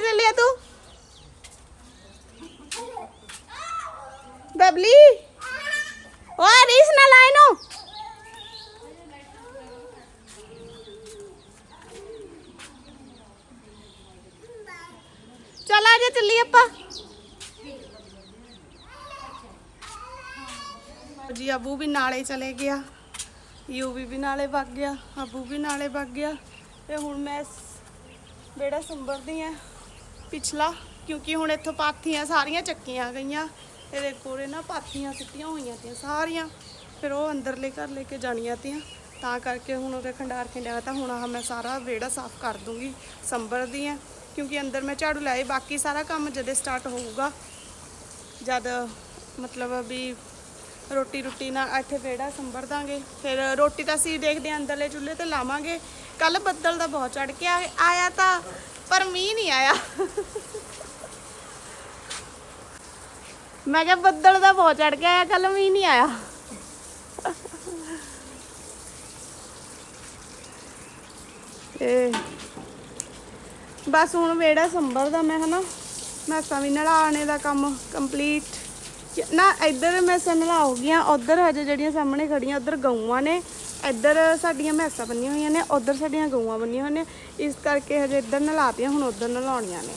ਕਿੱਥੇ ਚੱਲਿਆ ਤੂੰ ਬਬਲੀ ਓਏ ਰੀਸ ਨਾ ਲਾਈ ਨੂੰ ਚਲ ਆ ਜਾ ਚੱਲੀ ਆਪਾਂ ਜੀ ਅਬੂ ਵੀ ਨਾਲੇ ਚਲੇ ਗਿਆ ਯੂਵੀ ਵੀ ਨਾਲੇ ਵਗ ਗਿਆ ਅਬੂ ਵੀ ਨਾਲੇ ਵਗ ਗਿਆ ਤੇ ਹੁਣ ਮੈਂ ਬੇੜਾ ਸੰਭਰਦੀ ਆ ਪਿਛਲਾ, ਕਿਉਂਕਿ ਹੁਣ ਇੱਥੋਂ ਪਾਥੀਆਂ ਸਾਰੀਆਂ ਚੱਕੀਆਂ ਗਈਆਂ। ਇਹਦੇ ਕੋਲੇ ਨਾ ਪਾਥੀਆਂ ਸੁੱਟੀਆਂ ਹੋਈਆਂ ਤੀਆਂ, ਸਾਰੀਆਂ। ਫਿਰ ਉਹ ਅੰਦਰਲੇ ਘਰ ਲੈ ਕੇ ਜਾਣੀਆਂ ਤੀਆਂ। ਤਾਂ ਕਰਕੇ ਹੁਣ ਉਹਦੇ ਖੰਡਾਰ ਖੰਡਿਆ ਤਾਂ ਹੁਣ ਆਹ ਮੈਂ ਸਾਰਾ ਵਿਹੜਾ ਸਾਫ਼ ਕਰ ਦੂੰਗੀ ਸੰਭਰਦੀ ਆ ਕਿਉਂਕਿ ਅੰਦਰ ਮੈਂ ਝਾੜੂ ਲਾਏ, ਬਾਕੀ ਸਾਰਾ ਕੰਮ ਜਦੇ ਸਟਾਰਟ ਹੋਊਗਾ, ਜਦ ਮਤਲਬ ਵੀ ਰੋਟੀ ਰੁੱਟੀ ਨਾਲ ਇੱਥੇ ਵਿਹੜਾ ਸੰਭਰ ਦਾਂਗੇ। ਫਿਰ ਰੋਟੀ ਤਾਂ ਅਸੀਂ ਦੇਖਦੇ ਹਾਂ ਅੰਦਰਲੇ ਚੁੱਲ੍ਹੇ ਤੇ ਲਾਵਾਂਗੇ। ਕੱਲ ਬੱਦਲ ਦਾ ਬਹੁਤ ਚੜ ਕੇ ਆਇਆ ਤਾਂ ਪਰ ਮੀਂਹ ਨਹੀਂ ਆਇਆ। ਮੈਂ ਕਿਹਾ ਬੱਦਲ ਦਾ ਬਹੁਤ ਚੜ ਕੇ ਆਇਆ ਕੱਲ ਮੀਂਹ ਨਹੀਂ ਆਇਆ। ਤੇ ਬਸ ਹੁਣ ਵਿਹੜਾ ਸੰਭਰਦਾ ਮੈਂ, ਹਨਾ। ਮੈਸਾਂ ਵੀ ਨਲਾਣੇ ਦਾ ਕੰਮ ਕੰਪਲੀਟ ਨਾ, ਇੱਧਰ ਮੈਸਾਂ ਨਲਾ ਹੋ ਗਈਆਂ ਉੱਧਰ ਹਜੇ ਜਿਹੜੀਆਂ ਸਾਹਮਣੇ ਖੜੀਆਂ ਉਧਰ ਗਊਆਂ ਨੇ। ਇੱਧਰ ਸਾਡੀਆਂ ਮੈਸਾਂ ਬੰਨੀਆਂ ਹੋਈਆਂ ਨੇ, ਉੱਧਰ ਸਾਡੀਆਂ ਗਊਆਂ ਬੰਨੀਆਂ ਹੋਈਆਂ ਨੇ। ਇਸ ਕਰਕੇ ਹਜੇ ਇੱਧਰ ਨਲਾਤੀਆਂ, ਹੁਣ ਉਧਰ ਨਲਾਉਣੀਆਂ ਨੇ।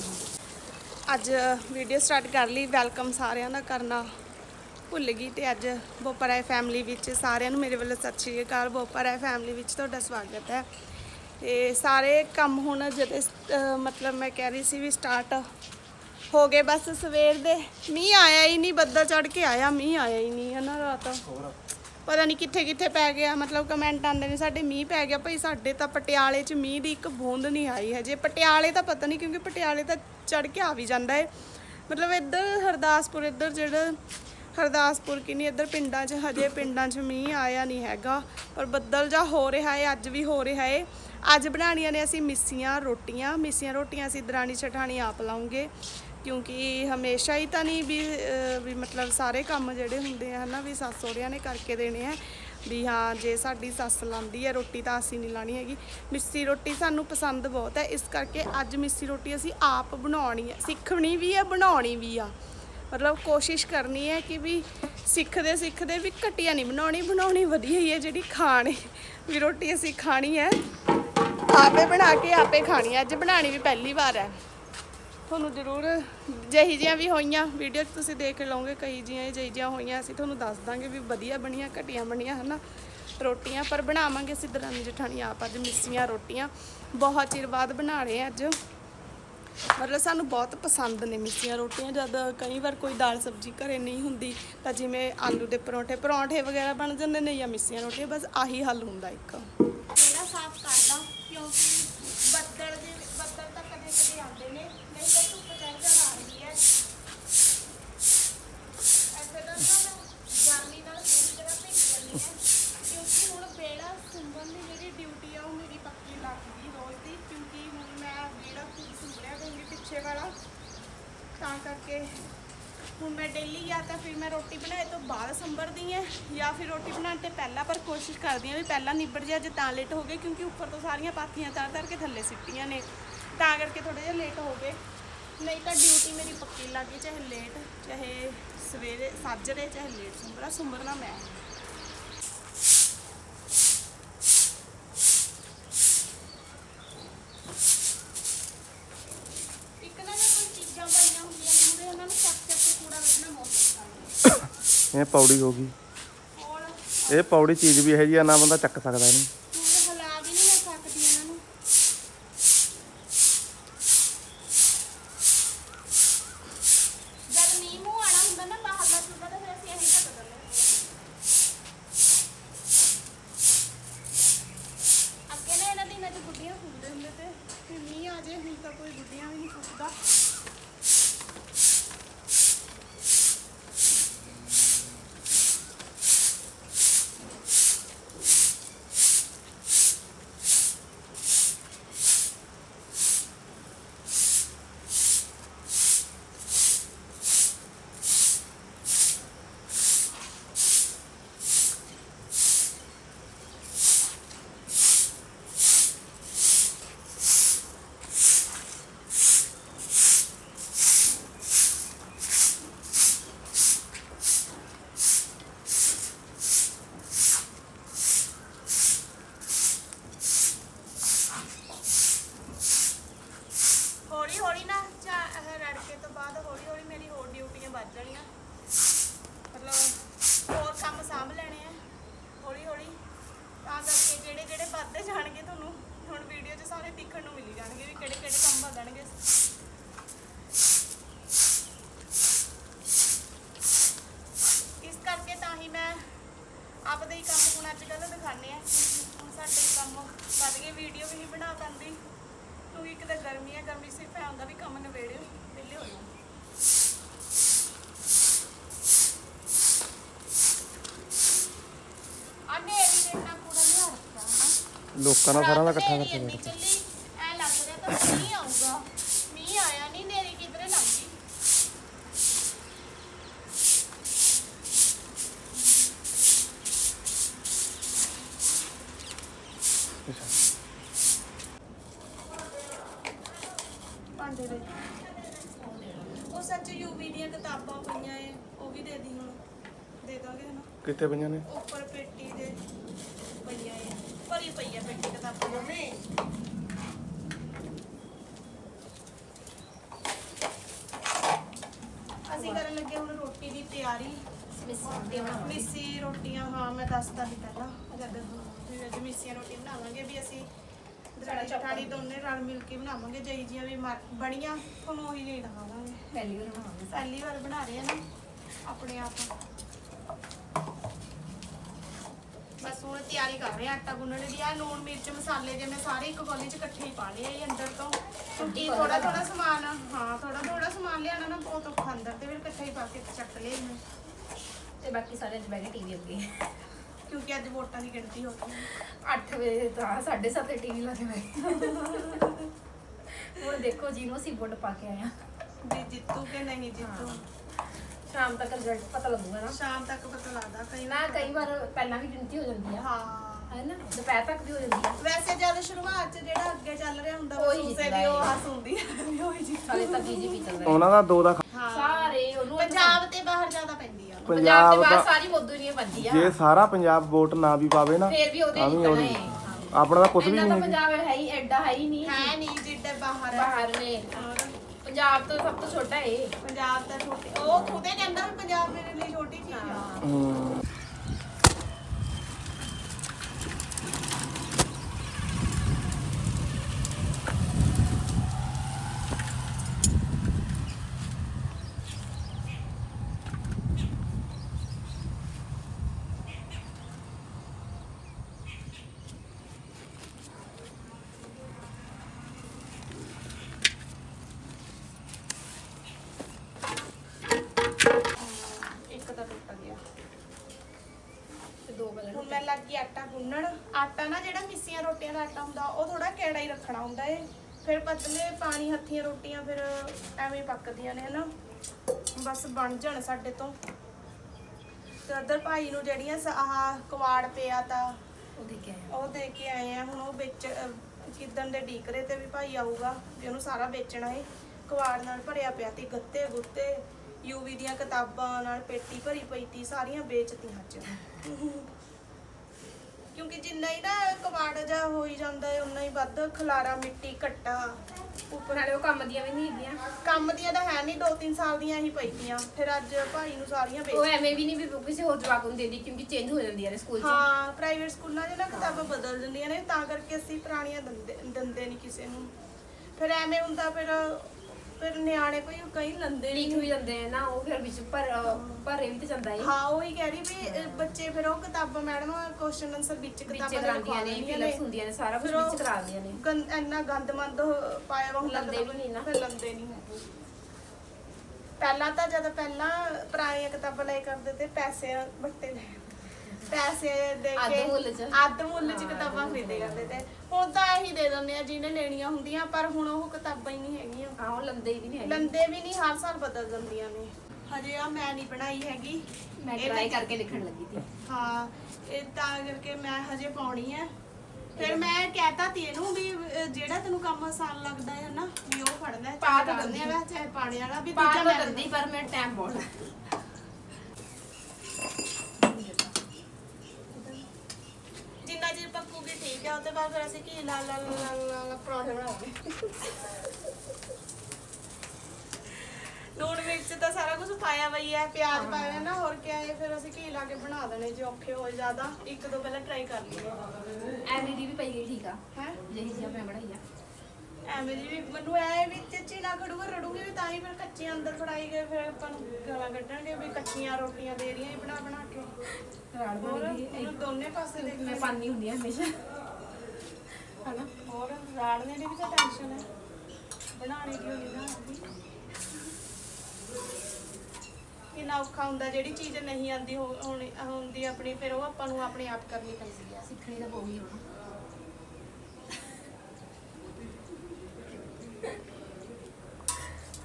ਅੱਜ ਵੀਡੀਓ ਸਟਾਰਟ ਕਰ ਲਈ ਵੈਲਕਮ ਸਾਰਿਆਂ ਦਾ ਕਰਨਾ ਭੁੱਲ ਗਈ ਤੇ ਅੱਜ ਬੋਪਰਾਏ ਫੈਮਿਲੀ ਵਿੱਚ, ਸਾਰਿਆਂ ਨੂੰ ਮੇਰੇ ਵੱਲੋਂ ਸਤਿ ਸ਼੍ਰੀ ਅਕਾਲ। ਬੋਪਰਾਏ ਫੈਮਿਲੀ ਵਿੱਚ, ਤੁਹਾਡਾ ਸਵਾਗਤ ਹੈ। ਤੇ ਸਾਰੇ ਕੰਮ ਹੁਣ ਜਦੇ ਮਤਲਬ ਮੈਂ ਕਹਿ ਰਹੀ ਸੀ ਵੀ ਸਟਾਰਟ ਹੋ ਗਏ। ਬਸ ਸਵੇਰ ਦੇ ਮੀਂਹ ਆਇਆ ਹੀ ਨਹੀਂ, ਬੱਦਲ ਚੜ ਕੇ ਆਇਆ, ਮੀਂਹ ਆਇਆ ਹੀ ਨਹੀਂ ਹੈ ਨਾ ਰਾਤ। ਪਤਾ ਨਹੀਂ ਕਿੱਥੇ ਕਿੱਥੇ ਪੈ ਗਿਆ, ਮਤਲਬ ਕਮੈਂਟ ਆਉਂਦੇ ਨੇ, ਸਾਡੇ ਮੀਂਹ ਪੈ ਗਿਆ, ਭਾਈ ਸਾਡੇ ਤਾਂ ਪਟਿਆਲੇ 'ਚ ਮੀਂਹ ਦੀ ਇੱਕ ਬੂੰਦ ਨਹੀਂ ਆਈ ਹਜੇ ਪਟਿਆਲੇ ਤਾਂ ਪਤਾ ਨਹੀਂ ਕਿਉਂਕਿ ਪਟਿਆਲੇ ਤਾਂ ਚੜ ਕੇ ਆ ਵੀ ਜਾਂਦਾ ਹੈ। ਮਤਲਬ ਇੱਧਰ ਹਰਦਾਸਪੁਰ, ਇੱਧਰ ਜਿਹੜਾ ਹਰਦਾਸਪੁਰ ਕਿਨੀ, ਇੱਧਰ ਪਿੰਡਾਂ 'ਚ, ਹਜੇ ਪਿੰਡਾਂ 'ਚ ਮੀਂਹ ਆਇਆ ਨਹੀਂ ਹੈਗਾ, ਪਰ ਬੱਦਲ ਜਾ ਹੋ ਰਿਹਾ ਹੈ ਅੱਜ ਵੀ ਹੋ ਰਿਹਾ ਹੈ ਅੱਜ ਬਣਾਉਣੀਆਂ ਨੇ ਅਸੀਂ ਮਿੱਸੀਆਂ ਰੋਟੀਆਂ ਮਿੱਸੀਆਂ ਰੋਟੀਆਂ ਅਸੀਂ ਦਰਾਣੀ ਚਟਾਣੀ ਆਪ ਲਾਉਂਗੇ। ਕਿਉਂਕਿ ਹਮੇਸ਼ਾ ਹੀ ਤਾਂ ਨਹੀਂ ਵੀ ਅਹ, ਵੀ ਮਤਲਬ ਸਾਰੇ ਕੰਮ ਜਿਹੜੇ ਹੁੰਦੇ ਆ ਹਨਾ ਵੀ ਸੱਸ ਸਹੁਰਿਆਂ ਨੇ ਕਰਕੇ ਦੇਣੇ ਆ। ਵੀ ਹਾਂ ਜੇ ਸਾਡੀ ਸੱਸ ਲਾਂਦੀ ਹੈ ਰੋਟੀ ਤਾਂ ਅਸੀਂ ਨਹੀਂ ਲਾਣੀ ਹੈਗੀ। ਮਿੱਸੀ ਰੋਟੀ ਸਾਨੂੰ ਪਸੰਦ ਬਹੁਤ ਹੈ ਇਸ ਕਰਕੇ ਅੱਜ ਮਿੱਸੀ ਰੋਟੀ ਅਸੀਂ ਆਪ ਬਣਾਉਣੀ ਹੈ ਸਿੱਖਣੀ ਵੀ ਹੈ ਬਣਾਉਣੀ ਵੀ ਆ। ਮਤਲਬ ਕੋਸ਼ਿਸ਼ ਕਰਨੀ ਹੈ ਕਿ ਵੀ ਸਿੱਖਦੇ ਸਿੱਖਦੇ ਵੀ ਘਟੀਆ ਨਹੀਂ ਬਣਾਉਣੀ ਬਣਾਉਣੀ ਵਧੀਆ ਹੀ ਹੈ ਜਿਹੜੀ ਖਾਣੀ ਵੀ ਰੋਟੀ ਅਸੀਂ ਖਾਣੀ ਹੈ ਆਪੇ ਬਣਾ ਕੇ ਆਪੇ ਖਾਣੀ ਹੈ ਅੱਜ ਬਣਾਣੀ ਵੀ ਪਹਿਲੀ ਵਾਰ ਹੈ ਤੁਹਾਨੂੰ ਜ਼ਰੂਰ ਜਿਹੀ ਜਿਹੀਆਂ ਵੀ ਹੋਈਆਂ ਵੀਡੀਓ 'ਚ ਤੁਸੀਂ ਦੇਖ ਲਓਗੇ ਕਈ ਜੀਆਂ ਜਿਹੀ ਜਿਹੀਆਂ ਹੋਈਆਂ, ਅਸੀਂ ਤੁਹਾਨੂੰ ਦੱਸ ਦਾਂਗੇ ਵੀ ਵਧੀਆ ਬਣੀਆਂ, ਘਟੀਆਂ ਬਣੀਆਂ, ਹਨਾ? ਰੋਟੀਆਂ ਪਰ ਬਣਾਵਾਂਗੇ ਅਸੀਂ ਦਰਾਨੀ ਜਠਾਣੀ ਆਪ, ਅੱਜ ਮਿੱਸੀਆਂ ਰੋਟੀਆਂ। ਬਹੁਤ ਚਿਰ ਬਾਅਦ ਬਣਾ ਰਹੇ ਅੱਜ। ਮਤਲਬ ਸਾਨੂੰ ਬਹੁਤ ਪਸੰਦ ਨੇ ਮਿੱਸੀਆਂ ਰੋਟੀਆਂ, ਜਦ ਕਈ ਵਾਰ ਕੋਈ ਦਾਲ ਸਬਜ਼ੀ ਘਰੇ ਨਹੀਂ ਹੁੰਦੀ, ਤਾਂ ਜਿਵੇਂ ਆਲੂ ਦੇ ਪਰੌਂਠੇ ਪਰੌਂਠੇ ਵਗੈਰਾ ਬਣ ਜਾਂਦੇ ਨੇ ਜਾਂ ਮਿੱਸੀਆਂ ਰੋਟੀਆਂ, ਬਸ ਆਹੀ ਹੱਲ ਹੁੰਦਾ ਇੱਕ। ਮੇਰਾ ਸਾਫ਼ ਕਰਦਾ ਕਿਉਂਕਿ ਬੱਦਲ ਦੇ ਬੱਦਲ ਤਾਂ ਕਦੇ ਕਦੇ ਆਉਂਦੇ ਨੇ ਨਹੀਂ ਤਾਂ ਧੁੱਪ ਚੜ ਜਾ ਆ ਰਹੀ ਹੈ ਐਸੇ ਤਾਂ ਮੈਂ ਗਰਮੀ ਨਾਲ ਪੂਰੀ ਤਰ੍ਹਾਂ ਭਿੱਜ ਜਾਂਦੀ ਹੈ ਕਿਉਂਕਿ ਹੁਣ ਵਿਹੜਾ ਸੁੰਬਣ ਦੀ ਜਿਹੜੀ ਡਿਊਟੀ ਆ ਉਹ ਮੇਰੀ ਪੱਕੀ ਲੱਗ ਗਈ ਰੋਜ਼ ਦੀ ਕਿਉਂਕਿ ਹੁਣ ਮੈਂ ਬੇੜਾ ਖੁਦ ਰਿਹਾ ਕਰੂੰਗੀ ਪਿੱਛੇ ਵਾਲਾ, ਤਾਂ ਕਰਕੇ ਹੁਣ ਮੈਂ ਡੇਲੀ ਜਾਂ ਤਾਂ ਫਿਰ ਮੈਂ ਰੋਟੀ ਬਣਾਏ ਤੋਂ ਬਾਅਦ ਸੰਭਰਦੀ ਹਾਂ ਜਾਂ ਫਿਰ ਰੋਟੀ ਬਣਾਉਣ ਤੇ ਪਹਿਲਾਂ ਪਰ ਕੋਸ਼ਿਸ਼ ਕਰਦੀ ਹਾਂ ਵੀ ਪਹਿਲਾਂ ਨਿਬੜ ਜਾ ਜੇ ਤਾਂ ਲੇਟ ਹੋ ਗਏ, ਕਿਉਂਕਿ ਉੱਪਰ ਤੋਂ ਸਾਰੀਆਂ ਪਾਥੀਆਂ ਤਰ ਤਰ ਕੇ ਥੱਲੇ ਸਿੱਟੀਆਂ ਨੇ। ਤਾਂ ਕਰਕੇ ਥੋੜਾ ਜਿਹਾ ਲੇਟ ਹੋ ਗਏ। ਨਹੀਂ ਤਾਂ ਡਿਊਟੀ ਮੇਰੀ ਪੱਕੀ ਲੱਗੀ ਚਾਹੇ ਲੇਟ ਚਾਹੇ ਸਵੇਰੇ, ਸਾਜਰੇ, ਚਾਹੇ ਲੇਟ ਸੰਭਰਾ, ਸੰਭਰਨਾ ਮੈਂ। ਇਹ ਪੌੜੀ ਹੋ ਗਈ। ਇਹ ਪੌੜੀ ਚੀਜ਼ ਵੀ ਇਹੋ ਜਿਹੀ ਆ, ਨਾ ਬੰਦਾ ਚੱਕ ਸਕਦਾ ਇਹਨੂੰ। ਵੱਜ ਜਾਣੀਆਂ। ਮਤਲਬ ਹੋਰ ਕੰਮ ਸਾਂਭ ਲੈਣੇ ਆ, ਹੌਲੀ ਹੌਲੀ। ਤਾਂ ਕਰਕੇ ਜਿਹੜੇ ਜਿਹੜੇ ਵੱਧਦੇ ਜਾਣਗੇ ਤੁਹਾਨੂੰ, ਹੁਣ ਵੀਡੀਓ 'ਚ ਸਾਰੇ ਦਿਖਣ ਨੂੰ ਮਿਲੀ ਜਾਣਗੇ ਵੀ ਕਿਹੜੇ ਕਿਹੜੇ ਕੰਮ ਵਧਣਗੇ। ਇਸ ਕਰਕੇ ਤਾਂ ਹੀ ਮੈਂ ਆਪਦੇ ਹੀ ਕੰਮ ਹੁਣ ਅੱਜ ਕੱਲ੍ਹ ਦਿਖਾਣੇ ਆ ਹੁਣ ਸਾਡੇ ਕੰਮ ਵੱਧ ਗਏ। ਵੀਡੀਓ ਵੀ ਨਹੀਂ ਬਣਾ ਪਾਉਂਦੀ। ਕਿਉਂਕਿ ਇੱਕ ਤਾਂ ਗਰਮੀ ਹੈ ਗਰਮੀ ਸਿਰਫ ਐਂ ਵੀ ਕੰਮ ਨਵੇੜੇ ਲੋਕਾਂ ਦਾ ਸਾਰਿਆਂ ਦਾ ਇਕੱਠਾ ਕਰਕੇ ਬੈਠ ਚੱਲੀ ਐ ਲੱਗ ਰਿਹਾ ਤਾਂ ਮੀਂਹ ਆਊਗਾ। ਮੀਂਹ ਆਇਆ ਨਹੀਂ ਨੇਰੀ ਕਿਧਰੇ ਲੱਗ ਗਈ। ਭਾਂਡੇ ਦੇ। ਉਹ ਸੱਚ ਯੂਵੀ ਦੀਆਂ ਕਿਤਾਬਾਂ ਪਈਆਂ ਏ ਉਹ ਵੀ ਦੇ ਦੀ ਹੁਣ। ਦੇ ਦਾਂਗੇ ਹਨਾ। ਕਿੱਥੇ ਪਈਆਂ ਨੇ? ਉੱਪਰ ਪੇਟੀ ਦੇ। ਪਈਆਂ ਏ ਭਰੀ ਪਈ ਆ ਪੇਟੀ ਕਿਤਾਬਾਂ। ਮੰਮੀ। ਅਸੀਂ ਕਰਨ ਲੱਗੇ ਹੁਣ ਰੋਟੀ ਦੀ ਤਿਆਰੀ। ਮਿੱਸੀ ਰੋਟੀਆਂ ਹਾਂ ਮੈਂ ਦੱਸਦਾ ਸੀ ਪਹਿਲਾਂ। ਜਦ ਅੱਜ ਮਿੱਸੀਆਂ ਰੋਟੀ ਬਣਾਵਾਂਗੇ ਵੀ ਅਸੀਂ ਦਰਾਣੀ ਜਠਾਣੀ ਦੋਨੇ ਰਲ ਮਿਲ ਕੇ ਬਣਾਵਾਂਗੇ ਜਈ ਜੀਆਂ ਵੀ ਮਰ- ਬਣੀਆਂ ਤੁਹਾਨੂੰ ਉਹੀ ਜਿਹੀ ਦਿਖਾਵਾਂਗੇ ਪਹਿਲੀ ਵਾਰ ਬਣਾਉਂਦੇ ਪਹਿਲੀ ਵਾਰ ਬਣਾ ਰਹੇ ਆ ਨਾ ਆਪਣੇ ਆਪ। ਬਸ ਹੁਣ ਤਿਆਰੀ ਕਰ ਰਹੇ ਆ ਆਟਾ ਗੁੰਨਣ ਦੀ। ਆ ਲੂਣ ਮਿਰਚ ਮਸਾਲੇ ਜਿਵੇਂ ਸਾਰੇ ਇੱਕ ਗੋਲੀ 'ਚ ਇਕੱਠੇ ਹੀ ਪਾਣੇ ਆ ਇਹ ਅੰਦਰ ਤੋਂ। ਕਿਉਂਕਿ ਥੋੜਾ ਥੋੜਾ ਸਮਾਨ ਹਾਂ ਥੋੜਾ ਥੋੜਾ ਸਮਾਨ ਲਿਆਣਾ ਨਾ ਬਹੁਤ ਔਖਾ ਅੰਦਰ ਤੇ ਫਿਰ ਇਕੱਠੇ ਹੀ ਪਾ ਕੇ ਚੱਕ ਲਿਆ ਮੈਂ ਤੇ ਬਾਕੀ ਸਾਰੇ ਅੱਜ ਬੈਠੇ ਟੀਵੀ ਅੱਗੇ। ਕਿਉਂਕਿ ਅੱਜ ਵੋਟਾਂ ਦੀ ਗਿਣਤੀ ਹੋ ਗਈ। 8 ਵਜੇ ਤਾਂ 7:30 ਤੇ ਟੀਵੀ ਲੱਗੇ ਹੋਏ ਹੁਣ ਦੇਖੋ ਜਿਹਨੂੰ ਅਸੀਂ ਵੋਟ ਪਾ ਕੇ ਆਏ ਆ ਵੀ ਜਿੱਤੂ ਕਿ ਨਹੀਂ ਜਿੱਤੂ। ਸ਼ਾਮ ਤੱਕ ਰਿਜ਼ਲਟ ਪਤਾ ਲੱਗੂਗਾ ਨਾ। ਸ਼ਾਮ ਤੱਕ ਪਤਾ ਲੱਗਦਾ ਕਈ ਨਾ ਕਈ ਵਾਰ ਪਹਿਲਾਂ ਵੀ ਗਿਣਤੀ ਹੋ ਜਾਂਦੀ ਆ। ਹਾਂ। ਹੈ ਨਾ? ਦੁਪਹਿਰ ਤੱਕ ਵੀ ਹੋ ਜਾਂਦੀ ਆ। ਵੈਸੇ ਜਦ ਸ਼ੁਰੂਆਤ 'ਚ ਜਿਹੜਾ ਅੱਗੇ ਚੱਲ ਰਿਹਾ ਹੁੰਦਾ ਉਹੀ ਉਸੇ ਜਿੱਤਦਾ ਦੀ ਉਹ ਹੈ। ਹੱਸ ਹੁੰਦੀ ਹੈ ਉਹੀ ਜੀ ਹਾਲੇ ਤਾਂ ਬੀਜੇਪੀ ਚੱਲ ਰਹੀ। ਉਹਨਾਂ ਦਾ ਦੋ ਦਾ ਖਾ- ਹਾਂ। ਸਾਰੇ ਉਹਨੂੰ ਪੰਜਾਬ ਤੇ ਬਾਹਰ ਜ਼ਿਆਦਾ ਪੈਂਦੀ ਆ। ਪੰਜਾਬ ਦੇ ਪੰਜਾਬ ਬਾਹਰ ਦਾ ਸਾਰੀ ਮੋਦੂ ਨਹੀਂ ਬੰਦੀ ਆ ਜੇ ਸਾਰਾ ਪੰਜਾਬ ਵੋਟ ਨਾ ਵੀ ਪਾਵੇ ਨਾ ਫੇਰ ਵੀ ਉਹਦੇ ਤਾਂ ਵੀ ਆਪਣਾ ਤਾਂ ਕੁਝ ਵੀ ਇੰਨਾ ਤਾਂ ਨਹੀਂ। ਪੰਜਾਬ ਹੈ ਹੀ ਐਡਾ ਹੈ ਹੀ ਨਹੀਂ। ਹੈ ਨਹੀਂ ਜਿੱਡੇ ਬਾਹਰ ਹੈ। ਬਾਹਰ ਨੇ। ਔਰ ਪੰਜਾਬ ਤੋਂ ਸਭ ਤੋਂ ਛੋਟਾ ਹੈ ਪੰਜਾਬ ਤਾਂ ਛੋਟੀ ਉਹ ਖੁਦੇ ਕਹਿੰਦਾ ਵੀ ਪੰਜਾਬ ਮੇਰੇ ਲਈ ਛੋਟੀ ਚੀਜ਼ ਆ। ਹੂੰ ਇੱਕ ਤਾਂ ਟੁੱਟ ਗਿਆ ਤੇ ਦੋ ਬਲਣ ਹੁਣ ਮੈਂ ਲੱਗ ਗਈ ਆਟਾ ਗੁੰਨਣ। ਆਟਾ ਨਾ ਜਿਹੜਾ ਮਿੱਸੀਆਂ ਰੋਟੀਆਂ ਦਾ ਆਟਾ ਹੁੰਦਾ ਉਹ ਥੋੜਾ ਕੇੜਾ ਹੀ ਰੱਖਣਾ ਹੁੰਦਾ ਏ। ਫਿਰ ਪਤਲੇ ਪਾਣੀ ਹੱਥੀਆਂ ਰੋਟੀਆਂ ਫਿਰ ਐਵੇਂ ਪੱਕਦੀਆਂ ਨੇ ਹਨਾ। ਬਸ ਬਣ ਜਾਣ ਸਾਡੇ ਤੋਂ। ਤੇ ਉਧਰ ਭਾਈ ਨੂੰ ਜਿਹੜੀਆਂ ਸ- ਆਹ ਕਵਾੜ ਪਿਆ ਤਾਂ ਉਹ ਦੇ ਕੇ ਆਇਆ ਉਹ ਦੇ ਕੇ ਆਏ ਆ। ਹੁਣ ਉਹ ਵਿੱਚ ਕਿਦਨ ਦੇ ਡੀਕਰੇ ਤੇ ਵੀ ਭਾਈ ਆਊਗਾ ਵੀ ਉਹਨੂੰ ਸਾਰਾ ਵੇਚਣਾ ਏ। ਕਵਾੜ ਨਾਲ ਭਰਿਆ ਪਿਆ ਤੇ ਗੱਤੇ ਗੁੱਤੇ ਯੂਵੀ ਦੀਆਂ ਕਿਤਾਬਾਂ ਨਾਲ ਪੇਟੀ ਭਰੀ ਪਈ ਤੀ ਸਾਰੀਆਂ ਵੇਚਤੀਆਂ ਅੱਜ। ਕਿਉਂਕਿ ਜਿੰਨਾ ਹੀ ਨਾ ਕਵਾੜ ਜਾ ਹੋਈ ਜਾਂਦਾ ਏ ਉਨਾ ਹੀ ਵੱਧ ਖਲਾਰਾ ਮਿੱਟੀ ਘੱਟਾ ਉੱਪਰ ਨਾਲੇ ਉਹ ਕੰਮ ਦੀਆਂ ਵੀ ਨਹੀਂ ਹੈਗੀਆਂ। ਕੰਮ ਦੀਆਂ ਤਾਂ ਹੈ ਨਹੀਂ 2-3 ਸਾਲ ਦੀਆਂ ਹੀ ਪਈਆਂ। ਫਿਰ ਅੱਜ ਭਾਈ ਨੂੰ ਸਾਰੀਆਂ ਵੇਚ ਉਹ ਐਵੇਂ ਵੀ ਨਹੀਂ ਵੀ ਕਿਸੇ ਹੋਰ ਜਵਾਕ ਨੂੰ ਦੇ ਦੀ ਕਿਉਂਕਿ ਚੇਂਜ ਹੋ ਜਾਂਦੀਆਂ ਨੇ ਸਕੂਲ 'ਚ। ਹਾਂ ਪ੍ਰਾਈਵੇਟ ਸਕੂਲਾਂ 'ਚ ਨਾ ਕਿਤਾਬਾਂ ਬਦਲ ਜਾਂਦੀਆਂ ਨੇ ਤਾਂ ਕਰਕੇ ਅਸੀਂ ਪੁਰਾਣੀਆਂ ਦਿੰਦੇ ਦਿੰਦੇ ਨਹੀਂ ਕਿਸੇ ਨੂੰ। ਫਿਰ ਐਵੇਂ ਹੁੰਦਾ ਫਿਰ ਫਿਰ ਨਿਆਣੇ ਕੋਈ ਕਈ ਲੰਦੇ ਨਹੀਂ ਵੀ ਜਾਂਦੇ ਨੇ ਨਾ ਉਹ ਫਿਰ ਵਿੱਚ ਪਰ ਭਰੇ ਵੀ ਤੇ ਜਾਂਦਾ ਹੈ ਹਾਂ ਉਹੀ ਕਹਿ ਰਹੀ ਵੀ ਬੱਚੇ ਫਿਰ ਉਹ ਕਿਤਾਬਾਂ ਮੈਡਮ ਕੁਐਸਚਨ ਆਨਸਰ ਵਿੱਚ ਵਿੱਚ ਕਿਤਾਬਾਂ ਦੇ ਕਰਾਉਂਦੀਆਂ ਨੇ ਲਿਖਵਾ ਫਿਲਪਸ ਹੁੰਦੀਆਂ ਨੇ ਸਾਰਾ ਕੁਝ ਫਿਰ ਉਹ ਵਿੱਚ ਕਰਾਉਂਦੀਆਂ ਨੇ। ਗੰਦ ਇੰਨਾ ਗੰਦਮੰਦ ਹੋ- ਪਾਇਆ ਵਾ ਹੁੰਦਾ ਲੰਦੇ ਵੀ ਨਹੀਂ ਨਾ। ਫਿਰ ਲੰਦੇ ਨਹੀਂ ਹੈਗੇ। ਪਹਿਲਾਂ ਤਾਂ ਜਦ ਪਹਿਲਾਂ ਪੁਰਾਣੀਆਂ ਕਿਤਾਬਾਂ ਲੈ ਕਰਦੇ ਤੇ ਪੈਸੇ ਵੱਟੇ ਲੈ ਪੈਸੇ ਦੇ ਅੱਧ ਕੇ 'ਚ। ਅੱਧ ਮੁੱਲ ਚ ਕਿਤਾਬਾਂ ਖਰੀਦੇ ਕਰਦੇ ਤੇ ਹੁਣ ਤਾਂ ਇਹੀ ਦੇ ਦਿੰਦੇ ਆ ਜਿਹਨੇ ਲੈਣੀਆਂ ਹੁੰਦੀਆਂ ਪਰ ਹੁਣ ਉਹ ਕਿਤਾਬਾਂ ਹੀ ਨਹੀਂ ਹੈਗੀਆਂ। ਹਾਂ ਉਹ ਲੰਦੇ ਵੀ ਨਹੀਂ ਹੈਗੇ। ਲੰਦੇ ਵੀ ਨਹੀਂ ਹਰ ਸਾਲ ਬਦਲ ਜਾਂਦੀਆਂ ਨੇ। ਹਜੇ ਆ ਮੈਂ ਨਹੀਂ ਬਣਾਈ ਹੈਗੀ। ਮੈਂ ਇਹ ਟਰਾਈ ਕਰਕੇ ਲਿਖਣ ਲੱਗੀ ਸੀ। ਹਾਂ ਇਹ ਤਾਂ ਕਰਕੇ ਮੈਂ ਹਜੇ ਪਾਉਣੀ ਹੈ ਫਿਰ ਮੈਂ ਕਹਿਤਾ ਤੀ ਇਹਨੂੰ ਵੀ ਅਹ, ਜਿਹੜਾ ਤੈਨੂੰ ਕੰਮ ਆਸਾਨ ਲੱਗਦਾ ਹੈ ਨਾ ਵੀ ਉਹ ਫੜਨਾ ਹੈ ਪਾ ਚਾਹੇ ਤਾਂ ਪੜ੍ਹਨੇ ਵਾਲਾ ਚਾਹੇ ਪਾਣੇ ਵਾਲਾ ਵੀ ਦੂਜਾ ਮੈਂ ਮੈਂ ਲੰਦੀ। ਪਰ ਮੈਂ ਟਾਈਮ ਬਹੁਤ ਚਿਰ ਹੈ ਉਹਦੇ ਬਾਅਦ ਫਿਰ ਅਸੀਂ ਕੀ ਲਾਲ ਲਾਲ ਲਾਲ ਲਾਲ ਪਰੌਂਠੇ ਬਣਾਵਾਂਗੇ। ਲੂਣ ਮਿਰਚ ਤਾਂ ਸਾਰਾ ਕੁਝ ਪਾਇਆ ਵਈ ਹੈ ਪਿਆਜ਼ ਪਾਇਆ ਨਾ ਹੋਰ ਕਿਆ ਹੈ ਫਿਰ ਅਸੀਂ ਘੀ ਲਾ ਕੇ ਬਣਾ ਦੇਣੇ ਜੇ ਔਖੇ ਹੋਏ ਜ਼ਿਆਦਾ। ਇੱਕ ਦੋ ਪਹਿਲਾਂ ਟਰਾਈ ਕਰ ਲਈਏ। ਐਵੇਂ ਦੀ ਵੀ ਪਈ ਗਈ ਠੀਕ ਆ। ਹੈ? ਜਿਹੀ ਜਿਹੀ ਮੈਂ ਬਣਾਈ ਆ। ਐਵੇਂ ਜੀ ਵੀ ਮੈਨੂੰ ਐ ਵੀ ਚੱਚੀ ਨਾ ਖੜੂਗਾ ਰੜੂਗੀ ਵੀ ਤਾਂ ਹੀ ਫਿਰ ਕੱਚੇ ਅੰਦਰ ਫੜਾਈ ਗਏ ਫਿਰ ਆਪਾਂ ਨੂੰ ਗਾਲਾਂ ਕੱਢਣਗੇ ਵੀ ਕੱਚੀਆਂ ਰੋਟੀਆਂ ਦੇ ਰਹੀਆਂ ਹੀ ਬਣਾ ਬਣਾ ਕੇ। ਰਾੜ ਬਣਦੀ ਉਹਨੂੰ ਦੋਨੇ ਪਾਸੇ ਦੇਖਣੇ ਪਾਣੀ ਹੁੰਦੀ ਆ ਹਮੇਸ਼ਾ। ਹਨਾ? ਹੋਰ ਰਾੜਨੇ ਦੀ ਵੀ ਤਾਂ ਟੈਨਸ਼ਨ ਹੈ। ਬਣਾਉਣੇ ਦੀ ਹੋਣੀ ਨਾ ਵੀ ਕਿੰਨਾ ਔਖਾ ਹੁੰਦਾ ਜਿਹੜੀ ਚੀਜ਼ ਨਹੀਂ ਆਂਦੀ ਹੋ- ਹੋਣੀ ਹੁੰਦੀ ਆਪਣੀ ਫਿਰ ਉਹ ਆਪਾਂ ਨੂੰ ਆਪਣੇ ਆਪ ਕਰਨੀ ਪੈਂਦੀ ਆ। ਸਿੱਖਣੀ ਤਾਂ ਪਊਗੀ ਹੁਣ।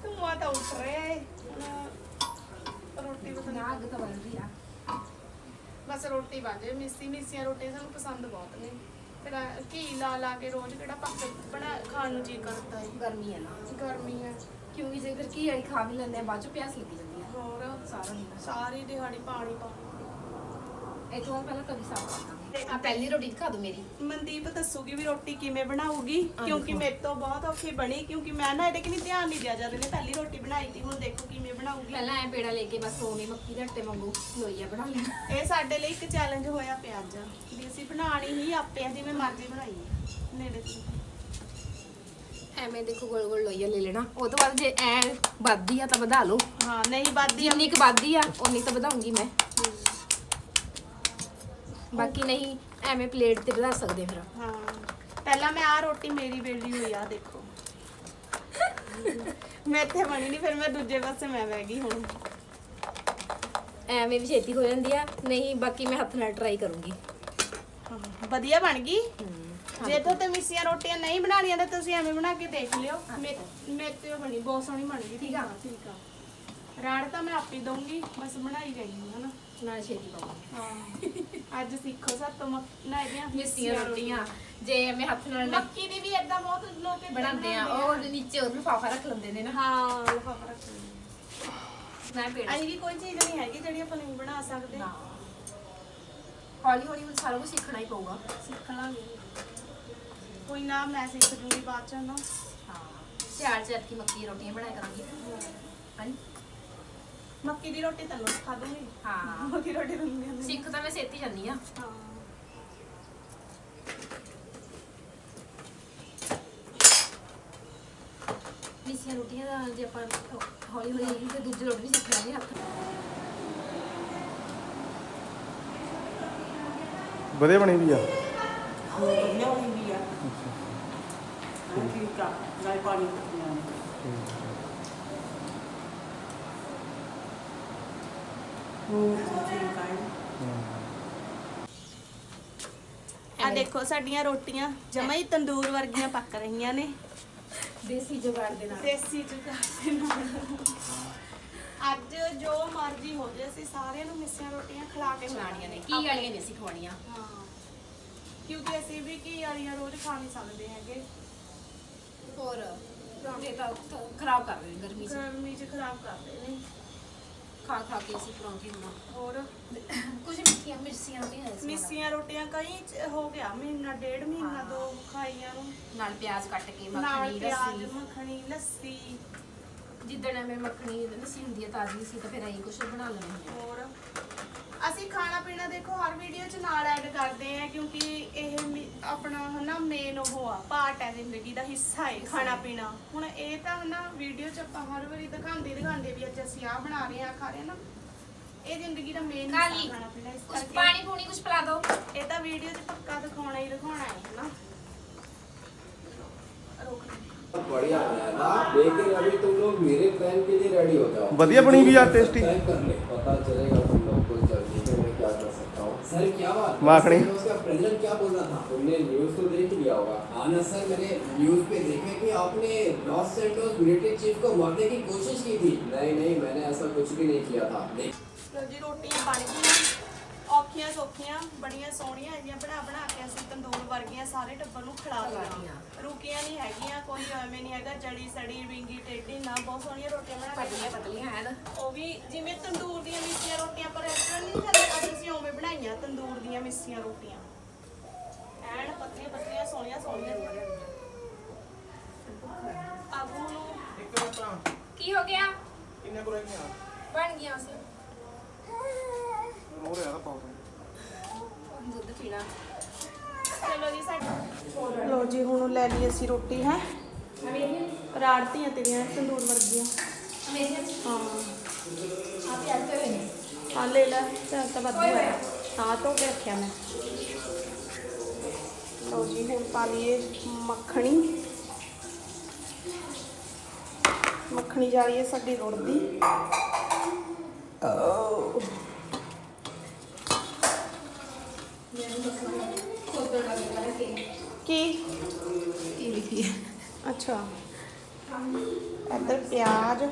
ਧੂਆਂ ਤਾਂ ਉੱਠ ਰਿਹਾ ਏ। ਹੁਣ ਰੋਟੀ ਅੱਗ ਤਾਂ ਆ। ਬਸ ਰੋਟੀ ਬਣ ਜਾਏ ਮਿੱਸੀ ਮਿੱਸੀਆਂ ਰੋਟੀਆਂ ਸਾਨੂੰ ਪਸੰਦ ਬਹੁਤ ਨੇ। ਫਿਰ ਐਂ ਘੀ ਲਾ ਲਾ ਕੇ ਰੋਜ਼ ਕਿਹੜਾ ਪੱਕ ਬਣਾ ਖਾਣ ਨੂੰ ਜੀ ਕਰਦਾ ਏ। ਗਰਮੀ ਹੈ ਨਾ। ਗਰਮੀ ਹੈ। ਕਿਉਂਕਿ ਜੇਕਰ ਕੀ ਵਾਲੀ ਖਾ ਵੀ ਲੈਂਦੇ ਆ ਬਾਅਦ ਚ ਪਿਆਸ ਲੱਗੀ ਜਾਂਦੀ ਆ। ਹੋਰ ਸਾਰਾ ਦਿਨ। ਸਾਰੀ ਦਿਹਾੜੀ ਪਾਣੀ ਪਾਣੀ ਇਹ ਤੋਂ ਬਾਅਦ ਪਹਿਲਾਂ ਤਵੀ ਸਾਫ਼ ਕਰਾਂਗੇ ਆ ਪਹਿਲੀ ਰੋਟੀ ਦਿਖਾ ਦੋ ਮੇਰੀ। ਮਨਦੀਪ ਦੱਸੂਗੀ ਵੀ ਰੋਟੀ ਕਿਵੇਂ ਬਣਾਊਗੀ ਕਿਉਂਕਿ ਮੇਰੇ ਤੋਂ ਬਹੁਤ ਔਖੀ ਬਣੀ ਕਿਉਂਕਿ ਮੈਂ ਨਾ ਇਹਦੇ ਕਿ ਨਹੀਂ ਧਿਆਨ ਨਹੀਂ ਦਿਆ ਜਾਂਦੇ ਨੇ ਪਹਿਲੀ ਰੋਟੀ ਬਣਾਈ ਸੀ ਹੁਣ ਦੇਖੋ ਕਿਵੇਂ ਬਣਾਊਗੀ ਪਹਿਲਾਂ ਐ ਪੇੜਾ ਲੈ ਕੇ ਬਸ ਉਵੇਂ ਮੱਕੀ ਦੇ ਆਟੇ ਵਾਂਗੂ ਲੋਈਆ ਬਣਾ ਲੈਣਾ। ਇਹ ਸਾਡੇ ਲਈ ਇੱਕ ਚੈਲੰਜ ਹੋਇਆ ਪਿਆ ਅੱਜ ਵੀ ਅਸੀਂ ਬਣਾਣੀ ਹੀ ਆਪੇ ਆ ਜਿਵੇਂ ਮਰਜ਼ੀ ਬਣਾਈਏ ਨੇੜੇ ਤੋਂ। ਐਵੇਂ ਦੇਖੋ ਗੋਲ ਗੋਲ ਲੋਈਆ ਲੈ ਲੈਣਾ। ਉਹ ਤੋਂ ਬਾਅਦ ਜੇ ਐ ਵੱਧਦੀ ਆ ਤਾਂ ਵਧਾ ਲਓ। ਹਾਂ ਨਹੀਂ ਵੱਧਦੀ ਆ ਜਿੰਨੀ ਕੁ ਵੱਧਦੀ ਆ ਉਨੀ ਤਾਂ ਵਧਾਉਂਗੀ ਮੈਂ। ਬਾਕੀ ਨਹੀਂ ਐਵੇਂ ਪਲੇਟ ਤੇ ਵਧਾ ਸਕਦੇ ਫਿਰ। ਹਾਂ ਪਹਿਲਾਂ ਮੈਂ ਆ ਰੋਟੀ ਮੇਰੀ ਵੇਲੀ ਹੋਈ ਆ ਦੇਖੋ। ਮੈਂ ਇੱਥੇ ਬਣੀ ਨਹੀਂ ਫਿਰ ਮੈਂ ਦੂਜੇ ਪਾਸੇ ਮੈਂ ਬਹਿ ਗਈ ਹੁਣ। ਐਵੇਂ ਵੀ ਛੇਤੀ ਹੋ ਜਾਂਦੀ ਆ ਨਹੀਂ ਬਾਕੀ ਮੈਂ ਹੱਥ ਨਾਲ ਟਰਾਈ ਕਰੂੰਗੀ। ਵਧੀਆ ਬਣ ਗਈ। ਜੇ ਤੋਂ ਤੇ ਮਿੱਸੀਆਂ ਰੋਟੀਆਂ ਨਹੀਂ ਬਣਾਉਣੀਆਂ ਤਾਂ ਤੁਸੀਂ ਐਵੇਂ ਬਣਾ ਕੇ ਦੇਖ ਲਿਓ। ਮੇ ਮੇਰੇ ਤੇ ਬਣੀ ਬਹੁਤ ਸੋਹਣੀ ਬਣ ਗਈ। ਠੀਕ ਆ। ਠੀਕ ਆ। ਰਾੜ ਤਾਂ ਮੈਂ ਆਪੇ ਦਊਂਗੀ ਬਸ ਬਣਾਈ ਗਈ ਹਾਂ ਹਨਾ ਨਾਲ ਛੇਤੀ ਪਾਉਂਗੀ ਹਾਂ। ਅੱਜ ਸਿੱਖੋ ਸਭ ਤੋਂ ਮੱਕ- ਨਾ ਇਹਦੀਆਂ ਮਿੱਸੀਆਂ ਰੋਟੀਆਂ। ਜੇ ਐਵੇਂ ਹੱਥ ਨਾਲ ਮੱਕੀ ਦੀ ਵੀ ਏਦਾਂ ਬਹੁਤ ਲੋਕ ਏਦਾਂ ਬਣਾਉਂਦੇ ਆ। ਉਹ ਨੀਚੇ ਉਹ ਲਿਫਾਫਾ ਰੱਖ ਲੈਂਦੇ ਨੇ ਨਾ। ਹਾਂ ਲਿਫਾਫਾ ਰੱਖ ਲੈਂਦੇ ਮੈਂ ਪੇੜਾ ਅਹੀਂ ਵੀ ਕੋਈ ਚੀਜ਼ ਨਹੀਂ ਹੈਗੀ ਜਿਹੜੀ ਆਪਾਂ ਨਹੀਂ ਬਣਾ ਸਕਦੇ। ਨਾ। ਹੌਲੀ ਹੌਲੀ ਹੁਣ ਸਾਰਾ ਕੁਝ ਸਿੱਖਣਾ ਹੀ ਪਊਗਾ। ਸਿੱਖ ਲਾਂਗੇ ਕੋਈ ਨਾ ਮੈਂ ਸਿੱਖ ਜੂੰਗੀ ਬਾਅਦ ਚ ਨਾ। ਹਾਂ। ਸਿਆਲ ਚ ਕੀ ਮੱਕੀ ਦੀਆਂ ਰੋਟੀਆਂ ਬਣਾਇਆ ਕਰਾਂਗੀ। ਹਾਂਜੀ। ਮੱਕੀ ਦੀ ਰੋਟੀ ਤੈਨੂੰ ਸਿਖਾ ਦੂੰਗੀ ਹਾਂ। ਮੱਕੀ ਦੀ ਰੋਟੀ ਤੈਨੂੰ ਨਹੀਂ ਆਉਂਦੀ ਸਿੱਖ ਤਾਂ ਮੈਂ ਛੇਤੀ ਜਾਂਦੀ ਆ ਹਾਂ। ਮਿੱਸੀਆਂ ਰੋਟੀਆਂ ਦਾ ਜੇ ਆਪਾਂ ਹੌਲੀ ਹੌਲੀ ਤੇ ਦੂਜੀ ਰੋਟੀ ਵੀ ਸਿੱਖ ਲਾਂਗੇ ਹੱਥ। ਵਧੀਆ ਬਣੀ ਵੀ ਆ? ਲਿਆਉਣੀ ਵੀ ਆ। ਠੀਕ ਆ। ਨਾਲ ਪਾਣੀ ਪੀਣਾ ਹੂੰ ਠੀਕ ਆ ਦੇਖੋ ਸਾਡੀਆਂ ਰੋਟੀਆਂ ਜਮਾ ਹੀ ਤੰਦੂਰ ਵਰਗੀਆਂ ਪੱਕ ਰਹੀਆਂ ਨੇ। ਦੇਸੀ ਜੁਗਾੜ ਦੇ ਨਾਲ। ਦੇਸੀ ਜੁਗਾੜ ਦੇ ਨਾਲ। ਅੱਜ ਜੋ ਮਰਜ਼ੀ ਹੋ ਜੇ ਅਸੀਂ ਸਾਰਿਆਂ ਨੂੰ ਮਿੱਸੀਆਂ ਰੋਟੀਆਂ ਖਿਲਾ ਕੇ ਖਿਲਾਣੀਆਂ ਨੇ। ਕੀ ਵਾਲੀਆਂ ਨੇ ਸਿਖਵਾਉਣੀਆਂ ਹਾਂ। ਕਿਉਂਕਿ ਅਸੀਂ ਵੀ ਕੀ ਵਾਲੀਆਂ ਰੋਜ਼ ਖਾ ਨਹੀਂ ਸਕਦੇ ਹੈਗੇ। ਹੋਰ ਪਰੌਂਠੇ ਤਾਂ ਖਰਾਬ ਕਰ ਰਹੇ ਨੇ ਗਰਮੀ ਚ। ਗਰਮੀ 'ਚ ਖਰਾਬ ਕਰਦੇ ਨੇ। ਖਾ ਖਾ ਕੇ ਅਸੀਂ ਪਰੌਂਠੇ ਹੁਣ ਹੋਰ? ਕੁਝ ਮਿੱਠੀਆਂ ਮਿਰਸੀਆਂ ਵੀ ਹੈ ਮਿੱਸੀਆਂ ਰੋਟੀਆਂ ਕਈ ਚ- ਹੋ ਗਿਆ ਮਹੀਨਾ ਡੇਢ ਮਹੀਨਾ ਦੋ ਖਾਈਆਂ ਨੂੰ। ਨਾਲ ਪਿਆਜ਼ ਕੱਟ ਕੇ ਨਾਲ ਮੱਖਣੀ ਪਿਆਜ਼ ਲੱਸੀ ਮੱਖਣੀ ਲੱਸੀ। ਜਿੱਦਣ ਐਵੇਂ ਮੱਖਣੀ ਲੱਸੀ ਹੁੰਦੀ ਹੈ ਤਾਜ਼ੀ ਸੀ ਤਾਂ ਫਿਰ ਅਸੀਂ ਕੁਝ ਬਣਾ ਲੈਂਦੇ ਹਾਂ। ਹੋਰ? ਅਸੀਂ ਖਾਣਾ ਪੀਣਾ ਦੇਖੋ ਹਰ ਵੀਡੀਓ 'ਚ ਨਾਲ ਐਡ ਕਰਦੇ ਆ ਕਿਉਂਕਿ ਮੇ- ਆਪਣਾ ਹਨਾ ਮੇਨ ਉਹ ਆ ਪਾਰਟ ਹੈ ਜ਼ਿੰਦਗੀ ਦਾ ਹਿੱਸਾ ਹੈ ਖਾਣਾ ਪੀਣਾ ਹੁਣ ਇਹ ਤਾਂ ਹਨਾ ਵੀਡੀਓ 'ਚ ਆਪਾਂ ਹਰ ਵਾਰੀ ਦਿਖਾਉਂਦੇ ਦਿਖਾਉਂਦੇ ਵੀ ਅੱਜ ਅਸੀਂ ਆ ਬਣਾ ਰਹੇ ਆ ਖਾ ਰਹੇ ਆ ਨਾ ਇਹ ਜ਼ਿੰਦਗੀ ਦਾ ਮੇਨ ਕਾਲੀ ਹਿੱਸਾ ਖਾਣਾ ਪੀਣਾ ਇਸ ਕੁਝ ਕਰਕੇ ਪਾਣੀ ਪੂਣੀ ਕੁਝ ਪਿਲਾ ਦਿਓ ਇਹ ਤਾਂ ਵੀਡੀਓ 'ਚ ਪੱਕਾ ਦਿਖਾਉਣਾ ਹੀ ਦਿਖਾਉਣਾ ਹੈ ਹਨਾ ਰੋਕ बढ़िया रहेगा लेकिन अभी तुम लोग मेरे प्लान के लिए रेडी हो जाओ ਵਧੀਆ ਬਣੀ ਵੀ ਆ ਟੇਸਟੀ तय कर ले पता चलेगा सर क्या बात माखड़ी उसका प्रेसिडेंट क्या बोल रहा था? तुमने न्यूज़ तो देख लिया होगा। हाँ ना सर मैंने न्यूज़ पे देखा कि आपने लॉस सेंटोस मिलिट्री चीफ को मारने की कोशिश की थी। नहीं नहीं मैंने ऐसा कुछ भी नहीं किया था। सर रोटी पानी। ਔਖੀਆਂ ਸੌਖੀਆਂ ਬੜੀਆਂ ਸੋਹਣੀਆਂ ਹੈਗੀਆਂ ਬਣਾ ਬਣਾ ਕੇ ਅਸੀਂ ਤੰਦੂਰ ਵਰਗੀਆਂ ਸਾਰੇ ਟੱਬਰ ਨੂੰ ਖਿਲਾ ਦਿੱਤੀਆਂ। ਰੁਕੀਆਂ ਨਹੀਂ ਹੈਗੀਆਂ ਕੋਈ ਐਵੇਂ ਨਹੀਂ ਹੈਗਾ ਜੜੀ ਸੜੀ ਵਿੰਗੀ ਟੇਢੀ ਨਾ ਬਹੁਤ ਸੋਹਣੀਆਂ ਰੋਟੀਆਂ ਬਣਾ ਕੇ ਪਤਲੀਆਂ ਪਤਲੀਆਂ ਹੈ ਨਾ ਉਹ ਵੀ ਜਿਵੇਂ ਤੰਦੂਰ ਦੀਆਂ ਮਿੱਸੀਆਂ ਰੋਟੀਆਂ ਪਰ ਰੈਸਟੋਰੈਂਟ ਨਹੀਂ ਖਾਂਦੇ ਅੱਜ ਅਸੀਂ ਉਵੇਂ ਬਣਾਈਆਂ ਤੰਦੂਰ ਦੀਆਂ ਮਿੱਸੀਆਂ ਰੋਟੀਆਂ। ਐਨ ਪਤਲੀਆਂ ਪਤਲੀਆਂ ਸੋਹਣੀਆਂ ਸੋਹਣੀਆਂ। ਆਗੂ ਨੂੰ ਇੱਕ ਮਿੰਟ ਕੀ ਹੋ ਗਿਆ? ਕਿੰਨੇ ਕੁ ਰਹਿ ਗਈਆਂ ਬਣ ਗਈਆਂ ਅਸੀਂ ਰੋ ਰਿਹਾ ਤਾਂ ਪਾਉ ਦੁੱਧ ਪੀਣਾ। ਚਲੋ ਜੀ ਸਾਡੀ ਲੋ ਜੀ ਹੁਣ ਲੈ ਲਈ ਅਸੀਂ ਰੋਟੀ ਹੈ? ਰਾੜਤੀਆਂ ਤੇਰੀਆਂ ਤੰਦੂਰ ਵਰਗੀਆਂ। ਹਾਂ। ਆ ਪਿਆਰ ਤੇ ਨੇ ਹਾਂ ਲੈ ਲੈ ਚਾਹ ਤਾਂ ਵੱਧ ਹੋਇਆ ਹਾਂ ਧੋ ਕੇ ਰੱਖਿਆ ਮੈਂ। ਲਓ ਜੀ ਹੁਣ ਪਾ ਲਈਏ ਮੱਖਣੀ। ਮੱਖਣੀ ਜਾ ਰਹੀ ਹੈ ਸਾਡੀ ਰੁੜਦੀ ਓ ਖੁਦ ਕੀ? ਲਿਖੀ ਹੈ ਅੱਛਾ। ਇੱਧਰ ਪਿਆਜ਼।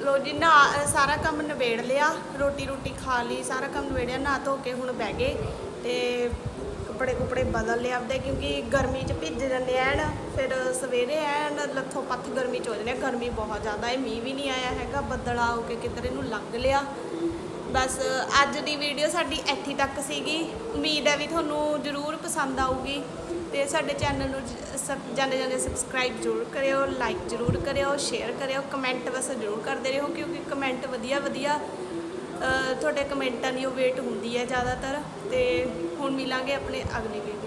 ਲੋ ਜੀ, ਨਾ, ਸਾਰਾ ਕੰਮ ਨਿਬੇੜ ਲਿਆ। ਰੋਟੀ ਰੋਟੀ ਖਾ ਲਈ, ਸਾਰਾ ਕੰਮ ਨਿਬੇੜਿਆ ਨਾ ਧੋ ਕੇ ਹੁਣ ਬਹਿ ਗਏ। ਤੇ ਕੱਪੜੇ ਕੁਪੜੇ ਬਦਲ ਲਿਆ ਆਪਦੇ, ਕਿਉਂਕਿ ਗਰਮੀ 'ਚ ਭਿੱਜ ਜਾਂਦੇ ਐਨ, ਫਿਰ ਸਵੇਰੇ ਐਨ ਲੱਥੋਂ ਪੱਥ ਗਰਮੀ 'ਚ ਹੋ ਜਾਂਦੇ ਆ। ਗਰਮੀ ਬਹੁਤ ਜ਼ਿਆਦਾ ਹੈ ਮੀਂਹ ਵੀ ਨਹੀਂ ਆਇਆ ਹੈਗਾ, ਬੱਦਲ ਆ ਹੋ ਕੇ ਕਿਧਰੇ ਨੂੰ ਲੰਘ ਲਿਆ। ਬਸ ਅੱਜ ਦੀ ਵੀਡੀਓ ਸਾਡੀ ਇੱਥੇ ਤੱਕ ਸੀਗੀ। ਉਮੀਦ ਹੈ ਵੀ ਤੁਹਾਨੂੰ ਜ਼ਰੂਰ ਪਸੰਦ ਆਊਗੀ। ਤੇ ਸਾਡੇ ਚੈਨਲ ਨੂੰ ਸਬ- ਜਾਂਦੇ ਜਾਂਦੇ ਸਬਸਕ੍ਰਾਈਬ ਜ਼ਰੂਰ ਕਰਿਓ ਲਾਈਕ ਜ਼ਰੂਰ ਕਰਿਓ ਸ਼ੇਅਰ ਕਰਿਓ ਕਮੈਂਟ ਬਸ ਜ਼ਰੂਰ ਕਰਦੇ ਰਹੋ, ਕਿਉਂਕਿ ਕਮੈਂਟ ਵਧੀਆ ਵਧੀਆ ਤੁਹਾਡੇ ਕਮੈਂਟਾਂ ਦੀ ਉਹ ਵੇਟ ਹੁੰਦੀ ਹੈ ਜ਼ਿਆਦਾਤਰ ਤੇ ਹੁਣ ਮਿਲਾਂਗੇ ਆਪਣੇ ਅਗਲੀ ਵੀਡੀਓ